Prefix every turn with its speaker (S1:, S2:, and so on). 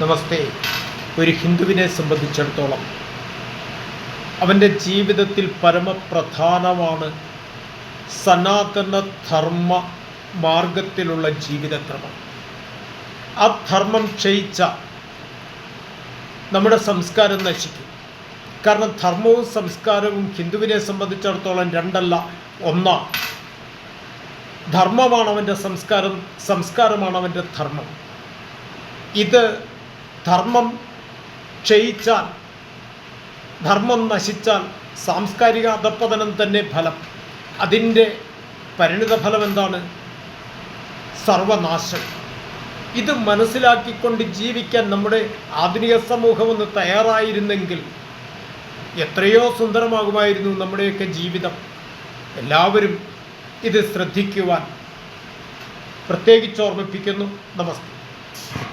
S1: നമസ്തേ. ഒരു ഹിന്ദുവിനെ സംബന്ധിച്ചിടത്തോളം അവന്റെ ജീവിതത്തിൽ പരമപ്രധാനമാണ് സനാതന ധർമ്മ മാർഗത്തിലുള്ള ജീവിതക്രമം. ആ ധർമ്മം ക്ഷയിച്ച നമ്മുടെ സംസ്കാരം നശിക്കും. കാരണം ധർമ്മവും സംസ്കാരവും ഹിന്ദുവിനെ സംബന്ധിച്ചിടത്തോളം രണ്ടല്ല ഒന്നാണ് ധർമ്മമാണ് അവന്റെ സംസ്കാരം സംസ്കാരമാണ് അവന്റെ ധർമ്മം. ഇത് ധർമ്മം ക്ഷയിച്ചാൽ ധർമ്മം നശിച്ചാൽ സാംസ്കാരിക അധപ്പതനം തന്നെ ഫലം. അതിന്റെ പരിണിത ഫലം എന്താണ്? സർവനാശം. ഇത് മനസ്സിലാക്കിക്കൊണ്ട് ജീവിക്കാൻ നമ്മുടെ ആധുനിക സമൂഹം ഒന്ന് തയ്യാറായിരുന്നെങ്കിൽ എത്രയോ സുന്ദരമാകുമായിരുന്നു നമ്മുടെയൊക്കെ ജീവിതം. എല്ലാവരും ഇത് ശ്രദ്ധിക്കുവാൻ പ്രത്യേകിച്ച് ഓർമ്മിപ്പിക്കുന്നു. നമസ്തേ.